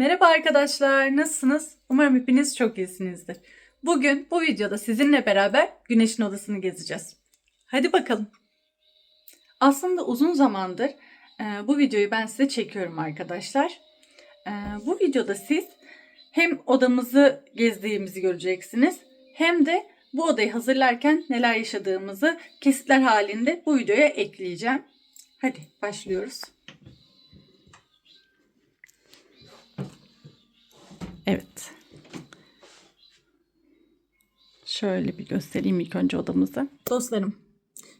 Merhaba arkadaşlar, nasılsınız? Umarım hepiniz çok iyisinizdir. Bugün bu videoda sizinle beraber Güneş'in odasını gezeceğiz. Hadi bakalım. Aslında uzun zamandır e, bu videoyu ben size çekiyorum arkadaşlar. E, bu videoda siz hem odamızı gezdiğimizi göreceksiniz hem de bu odayı hazırlarken neler yaşadığımızı kesitler halinde bu videoya ekleyeceğim. Hadi başlıyoruz. Evet. Şöyle bir göstereyim ilk önce odamızı. Dostlarım,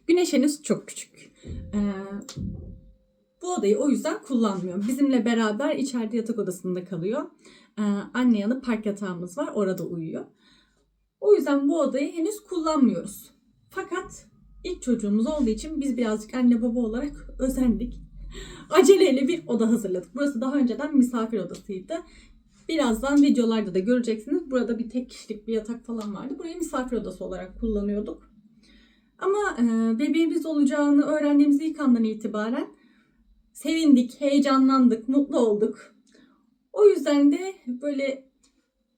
güneş henüz çok küçük. Ee, bu odayı o yüzden kullanmıyor. Bizimle beraber içeride yatak odasında kalıyor. Ee, anne yanı park yatağımız var. Orada uyuyor. O yüzden bu odayı henüz kullanmıyoruz. Fakat ilk çocuğumuz olduğu için biz birazcık anne baba olarak özendik. Aceleyle bir oda hazırladık. Burası daha önceden misafir odasıydı. Birazdan videolarda da göreceksiniz. Burada bir tek kişilik bir yatak falan vardı. Burayı misafir odası olarak kullanıyorduk. Ama e, bebeğimiz olacağını öğrendiğimiz ilk andan itibaren sevindik, heyecanlandık, mutlu olduk. O yüzden de böyle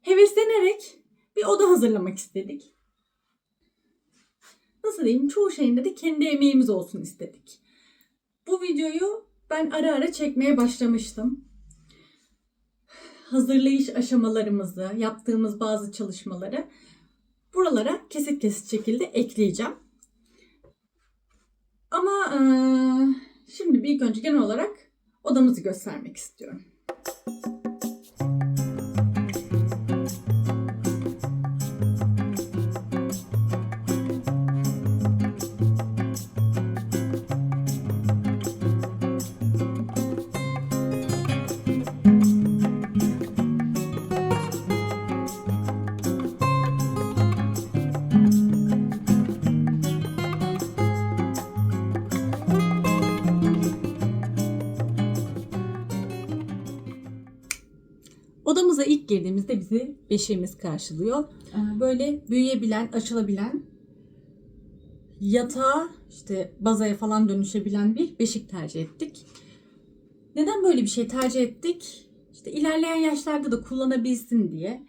heveslenerek bir oda hazırlamak istedik. Nasıl diyeyim? Çoğu şeyinde de kendi emeğimiz olsun istedik. Bu videoyu ben ara ara çekmeye başlamıştım hazırlayış aşamalarımızı, yaptığımız bazı çalışmaları buralara kesit kesit şekilde ekleyeceğim. Ama eee, şimdi bir ilk önce genel olarak odamızı göstermek istiyorum. Girdiğimizde bizi beşiğimiz karşılıyor. Ee, Böyle büyüyebilen, açılabilen, yatağa işte bazaya falan dönüşebilen bir beşik tercih ettik. Neden böyle bir şey tercih ettik? İşte ilerleyen yaşlarda da kullanabilsin diye,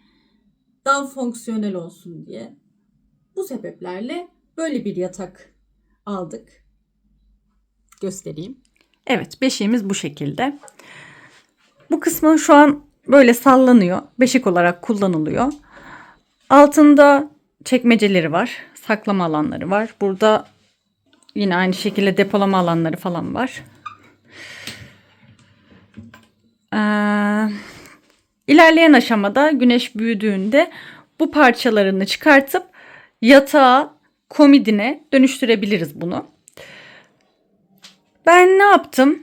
daha fonksiyonel olsun diye. Bu sebeplerle böyle bir yatak aldık. Göstereyim. Evet, beşiğimiz bu şekilde. Bu kısmı şu an böyle sallanıyor. Beşik olarak kullanılıyor. Altında çekmeceleri var. Saklama alanları var. Burada yine aynı şekilde depolama alanları falan var. Ee, ilerleyen aşamada güneş büyüdüğünde bu parçalarını çıkartıp yatağa, komidine dönüştürebiliriz bunu. Ben ne yaptım?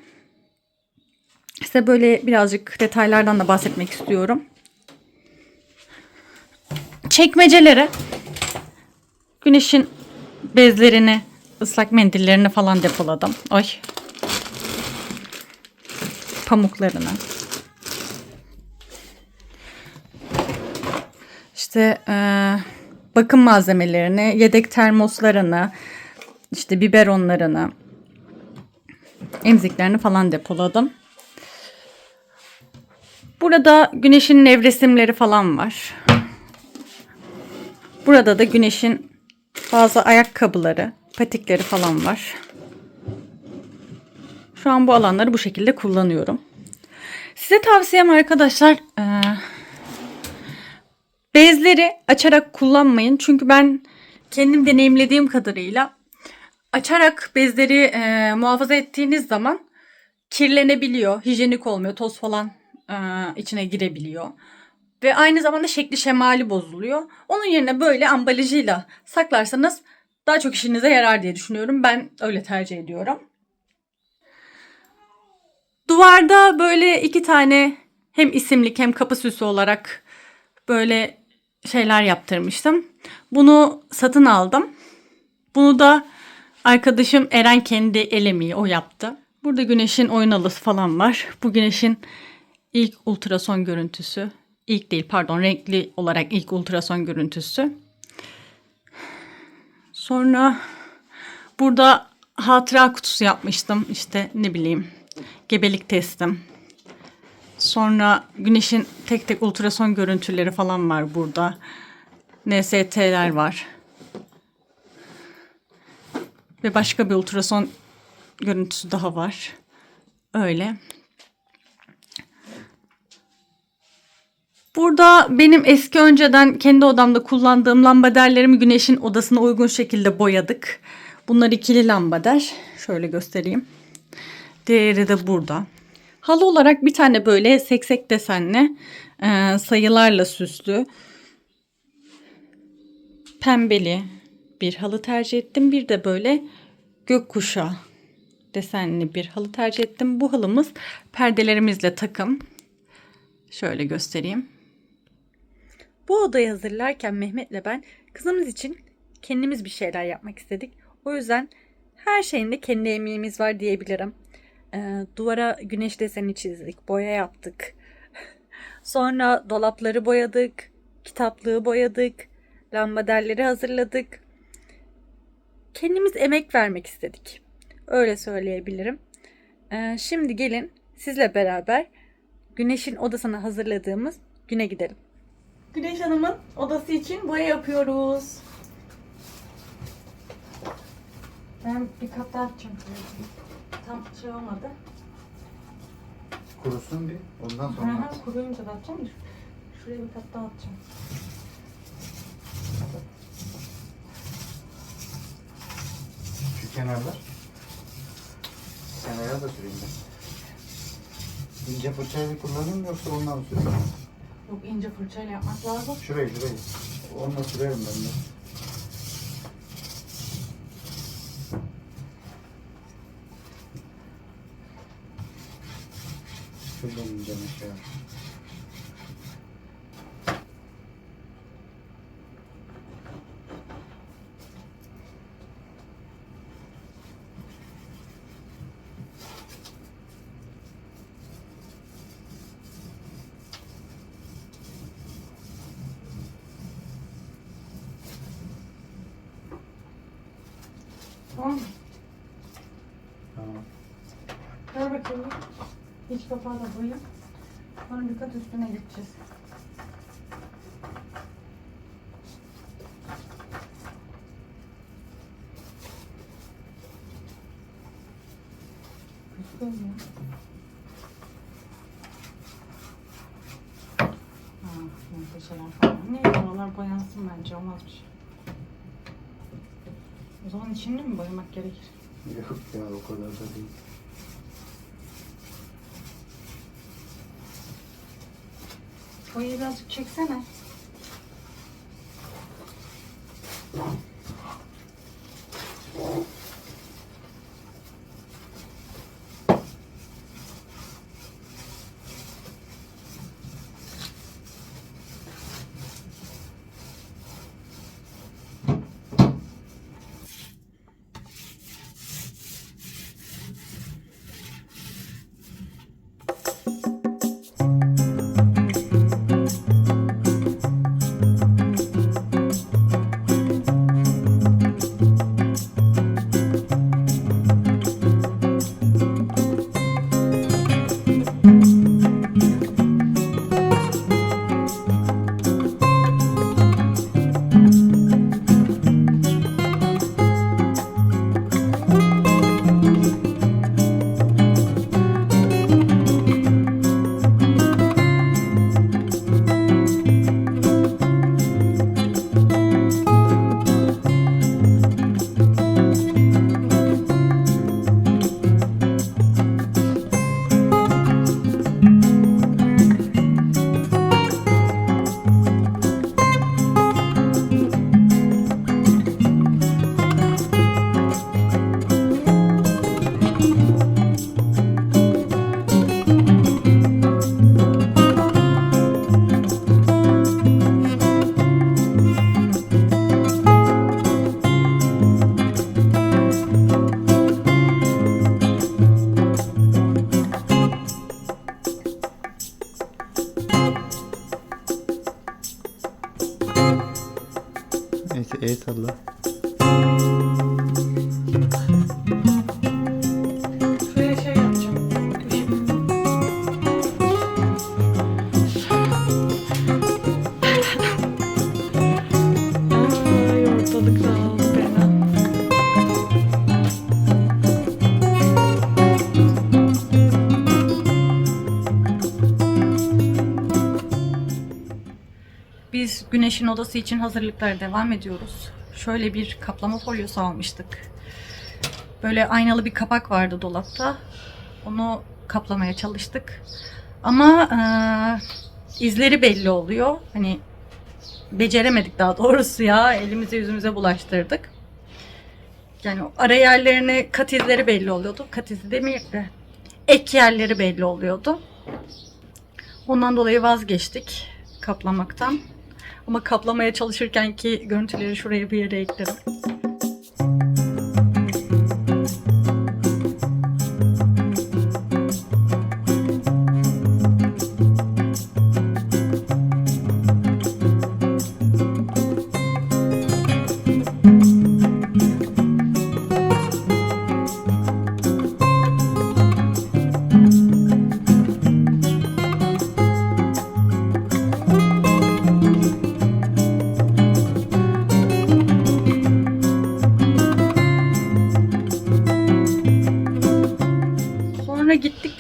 Size böyle birazcık detaylardan da bahsetmek istiyorum. Çekmecelere güneşin bezlerini, ıslak mendillerini falan depoladım. Ay. Pamuklarını. İşte eee, bakım malzemelerini, yedek termoslarını, işte biberonlarını, emziklerini falan depoladım. Burada güneşin nevresimleri falan var. Burada da güneşin bazı ayakkabıları, patikleri falan var. Şu an bu alanları bu şekilde kullanıyorum. Size tavsiyem arkadaşlar eee, bezleri açarak kullanmayın. Çünkü ben kendim deneyimlediğim kadarıyla açarak bezleri eee, muhafaza ettiğiniz zaman kirlenebiliyor, hijyenik olmuyor, toz falan e, içine girebiliyor. Ve aynı zamanda şekli şemali bozuluyor. Onun yerine böyle ambalajıyla saklarsanız daha çok işinize yarar diye düşünüyorum. Ben öyle tercih ediyorum. Duvarda böyle iki tane hem isimlik hem kapı süsü olarak böyle şeyler yaptırmıştım. Bunu satın aldım. Bunu da arkadaşım Eren kendi el emeği o yaptı. Burada güneşin oyun alısı falan var. Bu güneşin ilk ultrason görüntüsü. İlk değil pardon renkli olarak ilk ultrason görüntüsü. Sonra burada hatıra kutusu yapmıştım. İşte ne bileyim gebelik testim. Sonra güneşin tek tek ultrason görüntüleri falan var burada. NST'ler var. Ve başka bir ultrason görüntüsü daha var. Öyle. Burada benim eski önceden kendi odamda kullandığım lambaderlerimi güneşin odasına uygun şekilde boyadık. Bunlar ikili lambader. Şöyle göstereyim. Diğeri de burada. Halı olarak bir tane böyle seksek desenli e, sayılarla süslü pembeli bir halı tercih ettim. Bir de böyle gökkuşağı desenli bir halı tercih ettim. Bu halımız perdelerimizle takım. Şöyle göstereyim. Bu odayı hazırlarken Mehmet'le ben kızımız için kendimiz bir şeyler yapmak istedik. O yüzden her şeyinde kendi emeğimiz var diyebilirim. Ee, duvara güneş deseni çizdik, boya yaptık. Sonra dolapları boyadık, kitaplığı boyadık, lambaderleri hazırladık. Kendimiz emek vermek istedik. Öyle söyleyebilirim. Ee, şimdi gelin sizle beraber Güneş'in odasına hazırladığımız güne gidelim. Güneş Hanım'ın odası için boya yapıyoruz. Ben bir kat daha atacağım. Tam şey olmadı. Kurusun bir. Ondan sonra Aha, at. kuruyunca da atacağım. da Şuraya bir kat daha atacağım. Şu kenarlar. Kenara da süreyim ben. İnce fırçayla kullanayım mı yoksa ondan mı süreyim? Yok ince fırçayla yapmak lazım. Şurayı şurayı. Onunla sürerim ben de. Şuradan ineceğim aşağı. Tamam mı? Tamam. Ver bakayım. Kapağı da boyayım. Sonra bir kat üstüne geçeceğiz. Ha, neyse şeyler falan. Neyse oralar boyansın bence olmaz bir şey. O zaman içini mi boyamak gerekir? Yok ya o kadar da değil. Boyayı birazcık çeksene. Güneş'in odası için hazırlıklara devam ediyoruz. Şöyle bir kaplama folyosu almıştık. Böyle aynalı bir kapak vardı dolapta. Onu kaplamaya çalıştık. Ama eee, izleri belli oluyor. Hani beceremedik daha doğrusu ya. Elimize yüzümüze bulaştırdık. Yani ara yerlerine kat izleri belli oluyordu. Kat izi demeyeyim de ek yerleri belli oluyordu. Ondan dolayı vazgeçtik kaplamaktan. Ama kaplamaya çalışırken ki görüntüleri şuraya bir yere ekledim.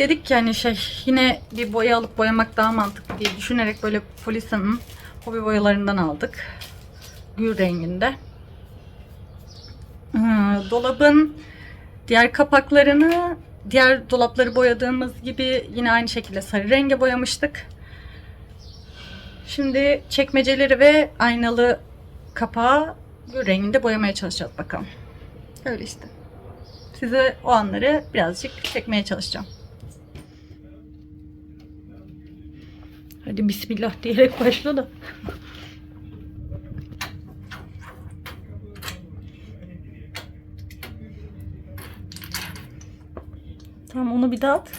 Dedik ki hani şey yine bir boya alıp boyamak daha mantıklı diye düşünerek böyle Polisa'nın hobi boyalarından aldık. Gül renginde. Ee, dolabın diğer kapaklarını diğer dolapları boyadığımız gibi yine aynı şekilde sarı renge boyamıştık. Şimdi çekmeceleri ve aynalı kapağı gül renginde boyamaya çalışacağız bakalım. Öyle işte. Size o anları birazcık çekmeye çalışacağım. Hadi bismillah diyerek başla da. Tamam onu bir dağıt.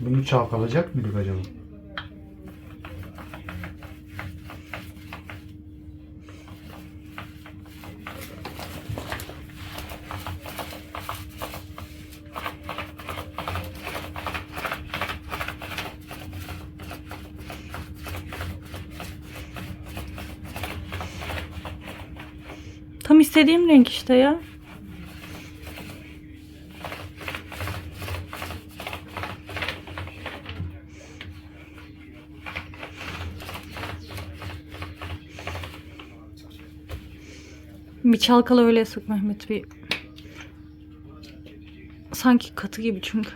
Bunu çalkalayacak mıydık acaba? İstediğim renk işte ya. Bir çalkala öyle sık Mehmet bir. Sanki katı gibi çünkü.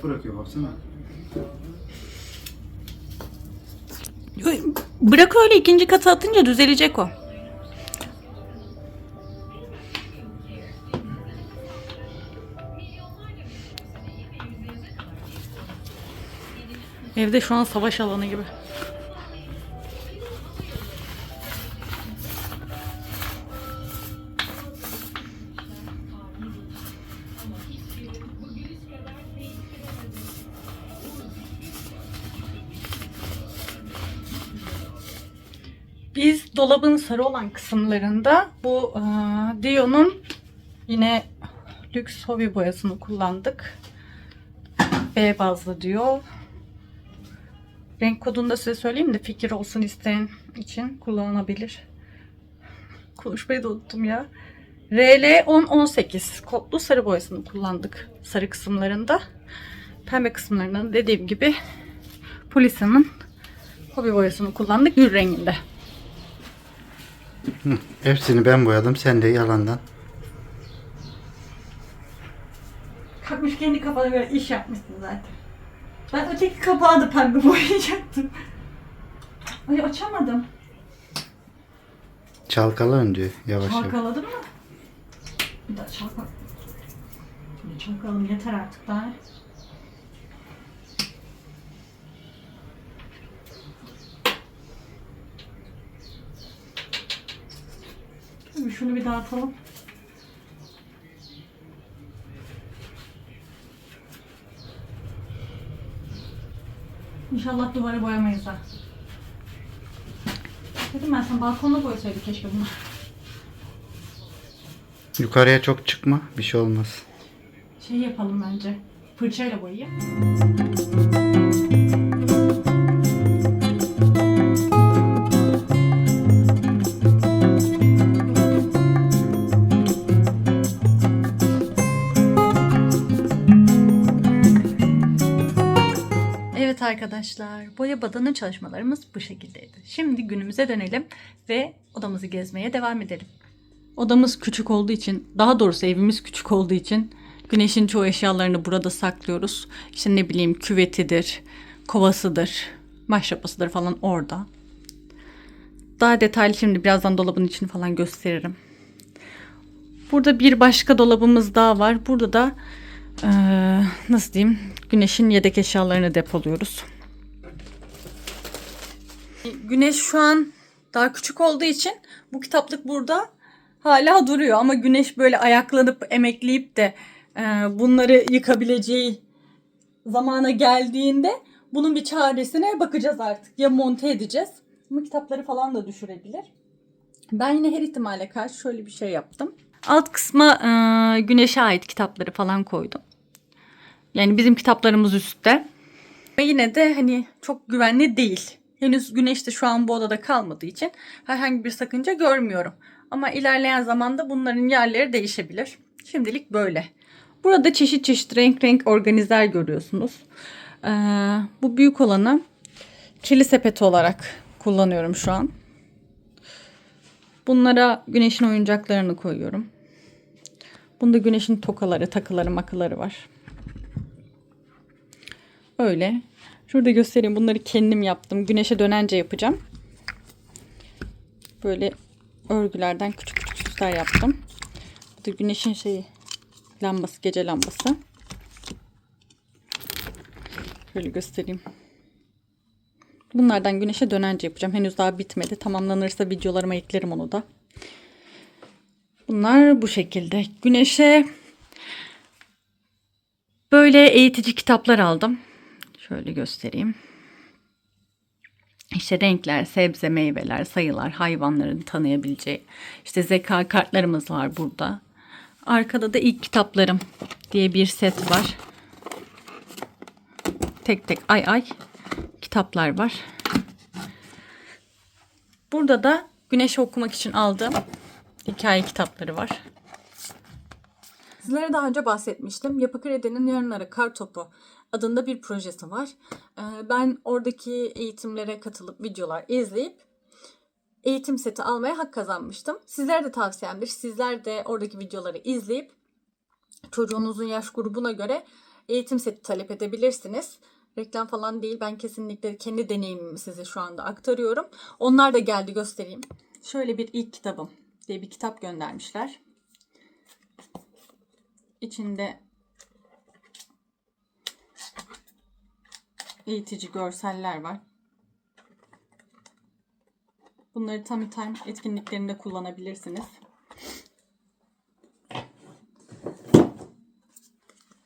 Açıklık bırakıyor baksana. Bırak öyle ikinci katı atınca düzelecek o. Evde şu an savaş alanı gibi. Biz dolabın sarı olan kısımlarında bu e, Dio'nun yine lüks hobi boyasını kullandık. B bazlı diyor. Renk kodunu da size söyleyeyim de fikir olsun isteyen için kullanılabilir. Konuşmayı da unuttum ya. RL 1018 kodlu sarı boyasını kullandık sarı kısımlarında. Pembe kısımlarında da dediğim gibi Polisa'nın hobi boyasını kullandık gül renginde. Hepsini ben boyadım. Sen de yalandan. Kalkmış kendi kafana göre iş yapmışsın zaten. Ben öteki kapağı da pembe boyayacaktım. Ay açamadım. Çalkala önce yavaş yavaş. Çalkaladın mı? Bir daha çalkal. Çalkalım yeter artık daha. Şimdi şunu bir dağıtalım. İnşallah duvarı boyamayız ha. Dedim ben sana balkonda boyasaydı keşke bunu. Yukarıya çok çıkma. Bir şey olmaz. Şey yapalım bence. Fırçayla boyayı. Arkadaşlar, boya badana çalışmalarımız bu şekildeydi. Şimdi günümüze dönelim ve odamızı gezmeye devam edelim. Odamız küçük olduğu için, daha doğrusu evimiz küçük olduğu için güneşin çoğu eşyalarını burada saklıyoruz. İşte ne bileyim küvetidir, kovasıdır, maşrapasıdır falan orada. Daha detaylı şimdi birazdan dolabın içini falan gösteririm. Burada bir başka dolabımız daha var. Burada da eee, nasıl diyeyim güneşin yedek eşyalarını depoluyoruz. Güneş şu an daha küçük olduğu için bu kitaplık burada hala duruyor ama güneş böyle ayaklanıp emekleyip de e, bunları yıkabileceği zamana geldiğinde bunun bir çaresine bakacağız artık. Ya monte edeceğiz ama kitapları falan da düşürebilir. Ben yine her ihtimale karşı şöyle bir şey yaptım. Alt kısma e, güneşe ait kitapları falan koydum. Yani bizim kitaplarımız üstte. Ve yine de hani çok güvenli değil. Henüz güneş de şu an bu odada kalmadığı için herhangi bir sakınca görmüyorum. Ama ilerleyen zamanda bunların yerleri değişebilir. Şimdilik böyle. Burada çeşit çeşit renk renk organizer görüyorsunuz. Ee, bu büyük olanı kirli sepeti olarak kullanıyorum şu an. Bunlara güneşin oyuncaklarını koyuyorum. Bunda güneşin tokaları, takıları, makıları var. Öyle. Şurada göstereyim. Bunları kendim yaptım. Güneşe dönence yapacağım. Böyle örgülerden küçük küçük süsler yaptım. Bu da güneşin şeyi lambası, gece lambası. Şöyle göstereyim. Bunlardan güneşe dönence yapacağım. Henüz daha bitmedi. Tamamlanırsa videolarıma eklerim onu da. Bunlar bu şekilde. Güneşe böyle eğitici kitaplar aldım. Şöyle göstereyim. İşte renkler, sebze, meyveler, sayılar, hayvanların tanıyabileceği. İşte zeka kartlarımız var burada. Arkada da ilk kitaplarım diye bir set var. Tek tek ay ay kitaplar var. Burada da güneşi okumak için aldığım hikaye kitapları var. Sizlere daha önce bahsetmiştim. Yapı Kredi'nin Yarınlara Kar Topu adında bir projesi var. Ee, Ben oradaki eğitimlere katılıp videolar izleyip eğitim seti almaya hak kazanmıştım. Sizlere de tavsiyemdir. Sizler de oradaki videoları izleyip çocuğunuzun yaş grubuna göre eğitim seti talep edebilirsiniz. Reklam falan değil. Ben kesinlikle kendi deneyimimi size şu anda aktarıyorum. Onlar da geldi göstereyim. Şöyle bir ilk kitabım diye bir kitap göndermişler. İçinde eğitici görseller var. Bunları Tummy Time etkinliklerinde kullanabilirsiniz.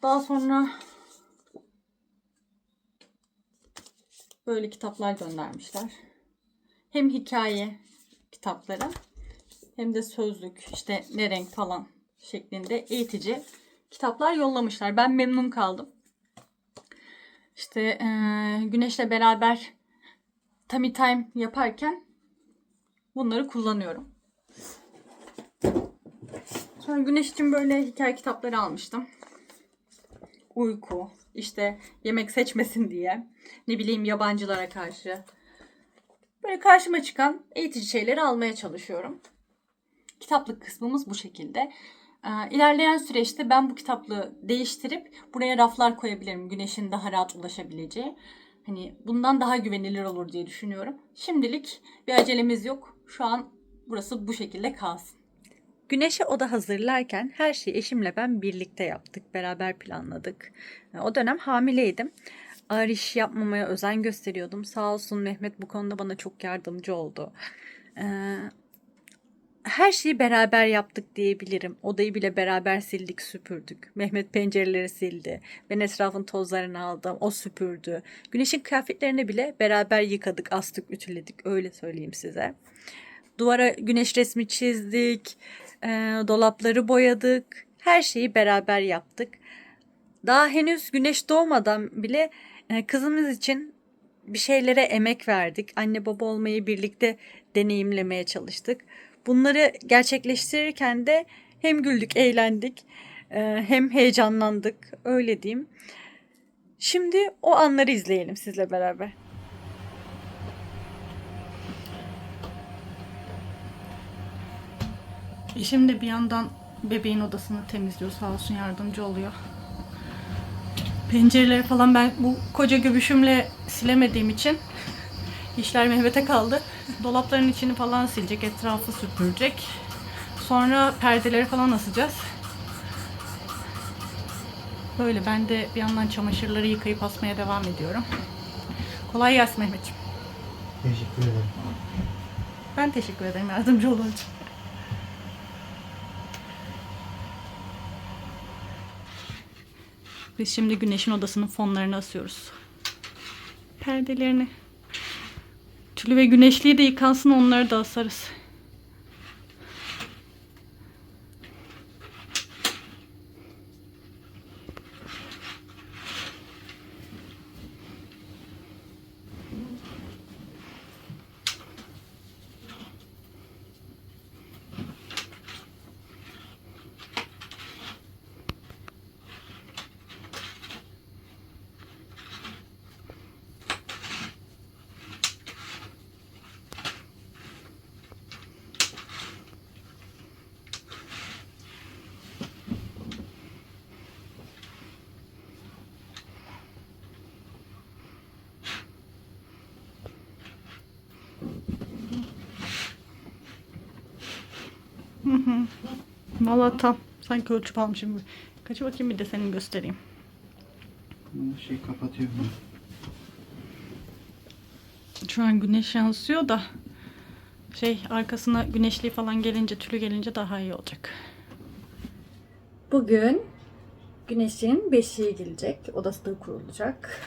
Daha sonra böyle kitaplar göndermişler. Hem hikaye kitapları hem de sözlük işte ne renk falan şeklinde eğitici kitaplar yollamışlar. Ben memnun kaldım. İşte eee, Güneş'le beraber Tummy Time yaparken bunları kullanıyorum. Sonra Güneş için böyle hikaye kitapları almıştım. Uyku, işte yemek seçmesin diye, ne bileyim yabancılara karşı. Böyle karşıma çıkan eğitici şeyleri almaya çalışıyorum. Kitaplık kısmımız bu şekilde. Ee, İlerleyen süreçte ben bu kitaplığı değiştirip buraya raflar koyabilirim. Güneşin daha rahat ulaşabileceği. Hani bundan daha güvenilir olur diye düşünüyorum. Şimdilik bir acelemiz yok. Şu an burası bu şekilde kalsın. Güneşe oda hazırlarken her şeyi eşimle ben birlikte yaptık. Beraber planladık. O dönem hamileydim. Ağır iş yapmamaya özen gösteriyordum. Sağ olsun Mehmet bu konuda bana çok yardımcı oldu. Ee, her şeyi beraber yaptık diyebilirim. Odayı bile beraber sildik, süpürdük. Mehmet pencereleri sildi. Ben etrafın tozlarını aldım. O süpürdü. Güneşin kıyafetlerini bile beraber yıkadık, astık, ütüledik. Öyle söyleyeyim size. Duvara güneş resmi çizdik. e, dolapları boyadık. Her şeyi beraber yaptık. Daha henüz güneş doğmadan bile e, kızımız için bir şeylere emek verdik. Anne baba olmayı birlikte deneyimlemeye çalıştık. Bunları gerçekleştirirken de hem güldük, eğlendik, e, hem heyecanlandık. Öyle diyeyim. Şimdi o anları izleyelim sizle beraber. Eşim de bir yandan bebeğin odasını temizliyor sağ olsun yardımcı oluyor. Pencereleri falan ben bu koca göbüşümle silemediğim için işler Mehmet'e kaldı. Dolapların içini falan silecek, etrafı süpürecek. Sonra perdeleri falan asacağız. Böyle ben de bir yandan çamaşırları yıkayıp asmaya devam ediyorum. Kolay gelsin Mehmetciğim. Teşekkür ederim. Ben teşekkür ederim yardımcı olduğun için. Biz şimdi güneşin odasının fonlarını asıyoruz. Perdelerini. Tülü ve güneşliği de yıkansın onları da asarız. Valla tam. Sanki ölçüp almışım gibi. Kaçı bakayım bir de senin göstereyim. Bu şey kapatıyorum. Şu an güneş yansıyor da şey arkasına güneşliği falan gelince tülü gelince daha iyi olacak. Bugün güneşin beşiği gelecek. Odası da kurulacak.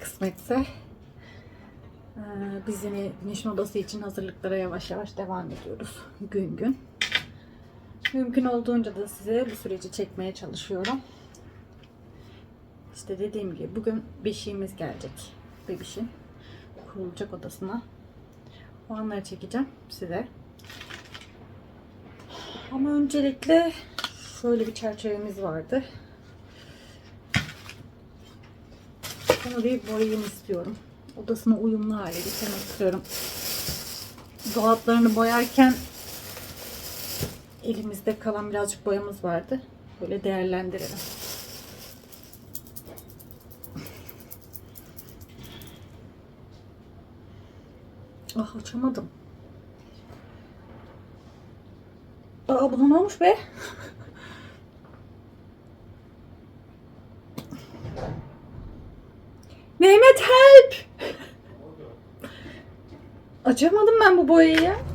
Kısmetse. Ee, biz yine güneşin odası için hazırlıklara yavaş yavaş devam ediyoruz. Gün gün. Mümkün olduğunca da size bu süreci çekmeye çalışıyorum. İşte dediğim gibi bugün beşiğimiz gelecek. Bebişin kurulacak odasına. O anları çekeceğim size. Ama öncelikle şöyle bir çerçevemiz vardı. Bunu bir boyayayım istiyorum. Odasına uyumlu hale getirmek istiyorum. Dolaplarını boyarken elimizde kalan birazcık boyamız vardı. Böyle değerlendirelim. Ah açamadım. Aa ne olmuş be? Mehmet help! Açamadım ben bu boyayı ya.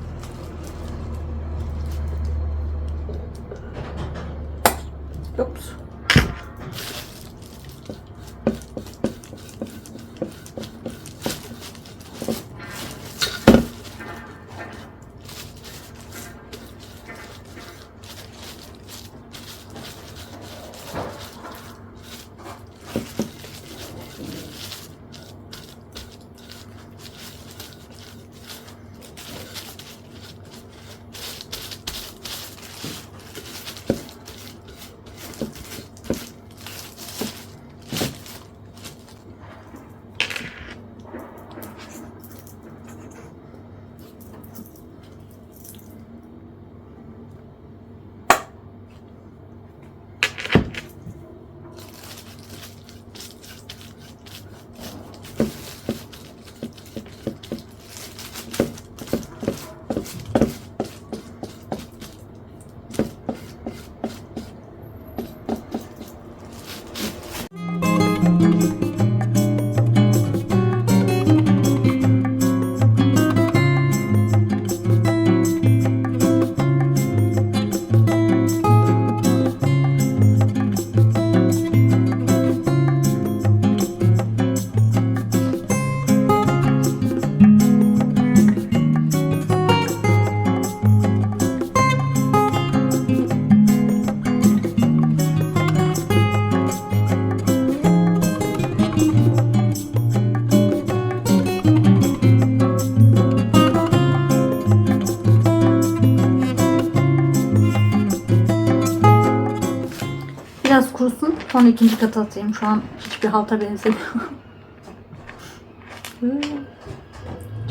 Kurusun. Sonra ikinci katı atayım. Şu an hiçbir halta benzemiyor.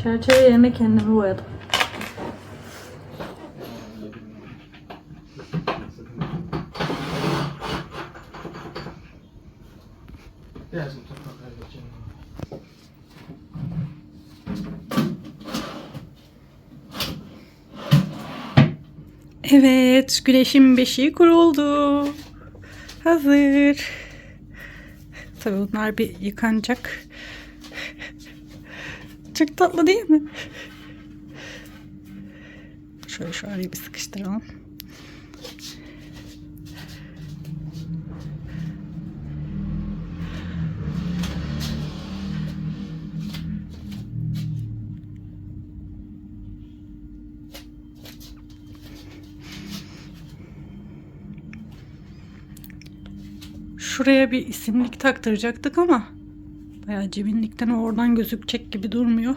Çerçeve yerine kendimi boyadım. Evet, güneşin beşiği kuruldu. Hazır. Tabii bunlar bir yıkanacak. Çok tatlı değil mi? Şöyle arayı bir sıkıştıralım. Şuraya bir isimlik taktıracaktık ama bayağı cebinlikten oradan gözükecek gibi durmuyor.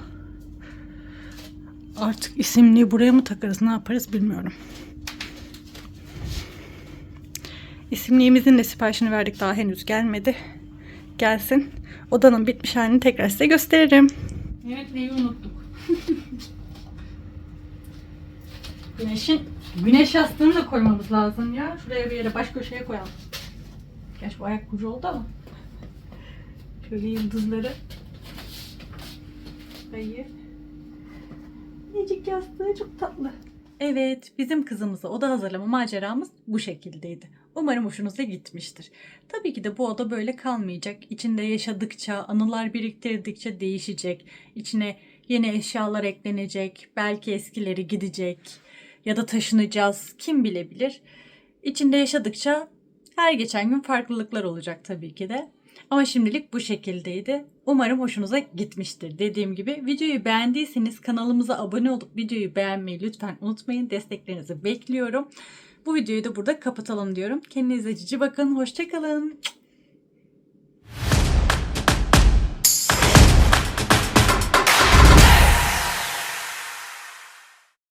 Artık isimliği buraya mı takarız ne yaparız bilmiyorum. İsimliğimizin de siparişini verdik daha henüz gelmedi. Gelsin. Odanın bitmiş halini tekrar size gösteririm. Evet neyi unuttuk? Güneşin güneş yastığını da koymamız lazım ya. Şuraya bir yere baş köşeye koyalım. Gerçi bu ayak kucu oldu ama. Şöyle yıldızları. Hayır. Necik yastığı çok tatlı. Evet, bizim kızımıza oda hazırlama maceramız bu şekildeydi. Umarım hoşunuza gitmiştir. Tabii ki de bu oda böyle kalmayacak. İçinde yaşadıkça, anılar biriktirdikçe değişecek. İçine yeni eşyalar eklenecek. Belki eskileri gidecek. Ya da taşınacağız. Kim bilebilir. İçinde yaşadıkça her geçen gün farklılıklar olacak tabii ki de. Ama şimdilik bu şekildeydi. Umarım hoşunuza gitmiştir. Dediğim gibi videoyu beğendiyseniz kanalımıza abone olup videoyu beğenmeyi lütfen unutmayın. Desteklerinizi bekliyorum. Bu videoyu da burada kapatalım diyorum. Kendinize cici bakın. Hoşçakalın.